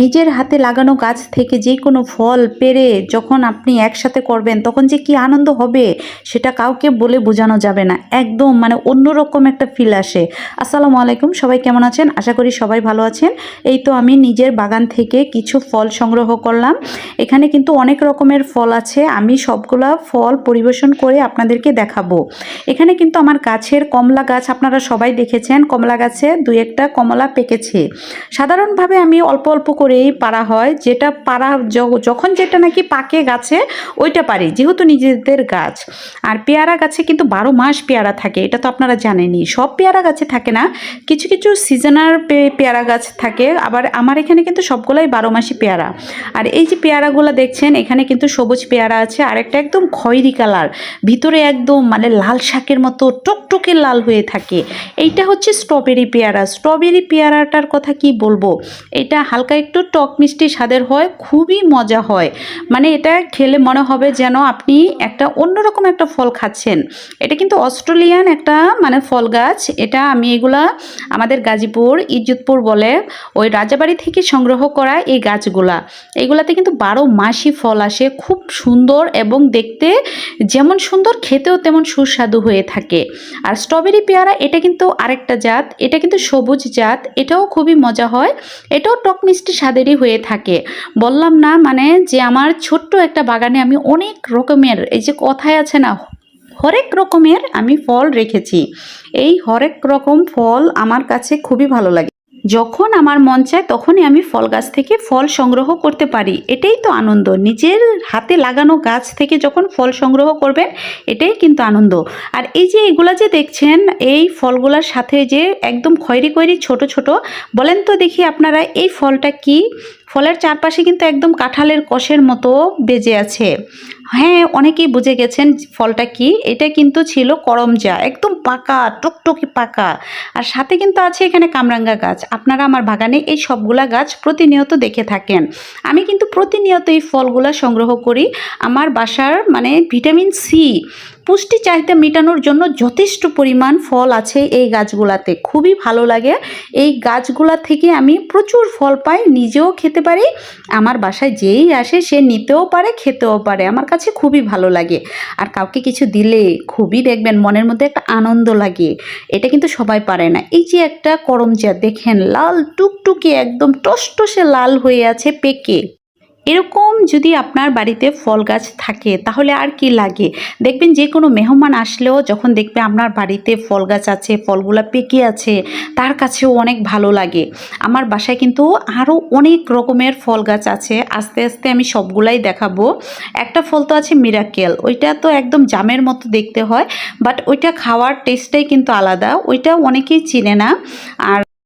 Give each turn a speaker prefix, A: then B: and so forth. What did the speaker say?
A: নিজের হাতে লাগানো গাছ থেকে যে কোনো ফল পেরে যখন আপনি একসাথে করবেন, তখন যে কি আনন্দ হবে সেটা কাউকে বলে বোঝানো যাবে না। একদম মানে অন্যরকম একটা ফিল আসে। আসসালামু আলাইকুম, সবাই কেমন আছেন? আশা করি সবাই ভালো আছেন। এই তো আমি নিজের বাগান থেকে কিছু ফল সংগ্রহ করলাম। এখানে কিন্তু অনেক রকমের ফল আছে। আমি সবগুলা ফল পরিবেশন করে আপনাদেরকে দেখাবো। এখানে কিন্তু আমার গাছের কমলা গাছ আপনারা সবাই দেখেছেন। কমলা গাছে দুই একটা কমলা পেকেছে। সাধারণভাবে আমি অল্প অল্প করেই পারা হয়, যেটা য- যখন যেটা নাকি পাকে গাছে, ওইটা পারি যেহেতু নিজেদের গাছ। আর পেয়ারা গাছে কিন্তু বারো মাস পেয়ারা থাকে, এটা তো আপনারা জানেনই। সব পেয়ারা গাছে থাকে না, কিছু কিছু সিজনাল পেয়ারা গাছ থাকে, আবার আমার এখানে কিন্তু সবগুলাই বারো মাসি পেয়ারা। আর এই যে পেয়ারাগুলো দেখছেন, এখানে কিন্তু সবুজ পেয়ারা আছে, আর একটা একদম খয়েরি কালার। ভিতরে একদম মানে লাল শাকের মতো টকটকে লাল হয়ে থাকে। এইটা হচ্ছে স্ট্রবেরি পেয়ারা। স্ট্রবেরি পেয়ারাটার কথা কি বলব? এটা হালকা একটু টক মিষ্টি স্বাদের হয়, খুবই মজা হয়। মানে এটা খেলে মনে হবে যেন আপনি একটা অন্যরকম একটা ফল খাচ্ছেন। এটা কিন্তু অস্ট্রেলিয়ান একটা মানে ফল গাছ। এটা আমি এগুলা আমাদের গাজীপুর ইজ্জতপুর বলে ওই রাজাবাড়ি থেকে সংগ্রহ করা এই গাছগুলা। এইগুলাতে কিন্তু বারো মাসই ফল আসে, খুব সুন্দর এবং দেখতে যেমন সুন্দর, খেতেও তেমন সুস্বাদু হয়ে থাকে। আর স্ট্রবেরি পেয়ারা, এটা কিন্তু আরেকটা জাত। এটা কিন্তু সবুজ জাত। এটাও খুবই মজা হয়। এটাও টক মিষ্টি স্বাদেরই হয়ে থাকে। বললাম, না মানে যে আমার ছোট্ট একটা বাগানে আমি অনেক রকমের, এই যে কথায় আছে না, হরেক রকমের আমি ফল রেখেছি। এই হরেক রকম ফল আমার কাছে খুবই ভালো লাগে। যখন আমার মন চায় তখনই আমি ফল গাছ থেকে ফল সংগ্রহ করতে পারি। এটাই তো আনন্দ। নিজের হাতে লাগানো গাছ থেকে যখন ফল সংগ্রহ করবেন, এটাই কিন্তু আনন্দ। আর এই যে এগুলা যে দেখছেন, এই ফলগুলার সাথে যে একদম খয়রি খয়রি ছোট ছোট, বলেন তো দেখি আপনারা এই ফলটা কি? ফলের চারপাশে কিন্তু একদম কাঁঠালের কষের মতো বেজে আছে। হ্যাঁ অনেকেই বুঝে গেছেন ফলটা কি। এটা কিন্তু ছিল করমজা, একদম পাকা, টকটকি পাকা। আর সাথে কিন্তু আছে এখানে কামরাঙ্গা গাছ। আপনারা আমার বাগানে এই সবগুলা গাছ প্রতিনিয়ত দেখে থাকেন। আমি কিন্তু প্রতিনিয়ত এই ফলগুলা সংগ্রহ করি। আমার বাসার মানে ভিটামিন সি পুষ্টি চাহিদা মেটানোর জন্য যথেষ্ট পরিমাণ ফল আছে এই গাছগুলাতে। খুবই ভালো লাগে। এই গাছগুলা থেকে আমি প্রচুর ফল পাই, নিজেও খেতে পারি, আমার বাসায় যেই আসে সে নিতেও পারে, খেতেও পারে। আমার কাছে খুবই ভালো লাগে। আর কাউকে কিছু দিলে খুবই দেখবেন মনের মধ্যে একটা আনন্দ লাগে। এটা কিন্তু সবাই পারে না। এই যে একটা করমচা দেখেন, লাল টুকটুকে একদম টসটসে লাল হয়ে আছে পেকে। এরকম যদি আপনার বাড়িতে ফল গাছ থাকে, তাহলে আর কি লাগে? দেখবেন যে কোনো মেহমান আসলেও যখন দেখবে আপনার বাড়িতে ফল গাছ আছে, ফলগুলো পেকে আছে, তার কাছেও অনেক ভালো লাগে। আমার বাসায় কিন্তু আরও অনেক রকমের ফল গাছ আছে, আস্তে আস্তে আমি সবগুলাই দেখাবো। একটা ফল তো আছে মিরাকেল ওইটা তো একদম জামের মতো দেখতে হয়, বাট ওইটা খাওয়ার টেস্টটাই কিন্তু আলাদা, ওইটা অনেকেই চিনে না। আর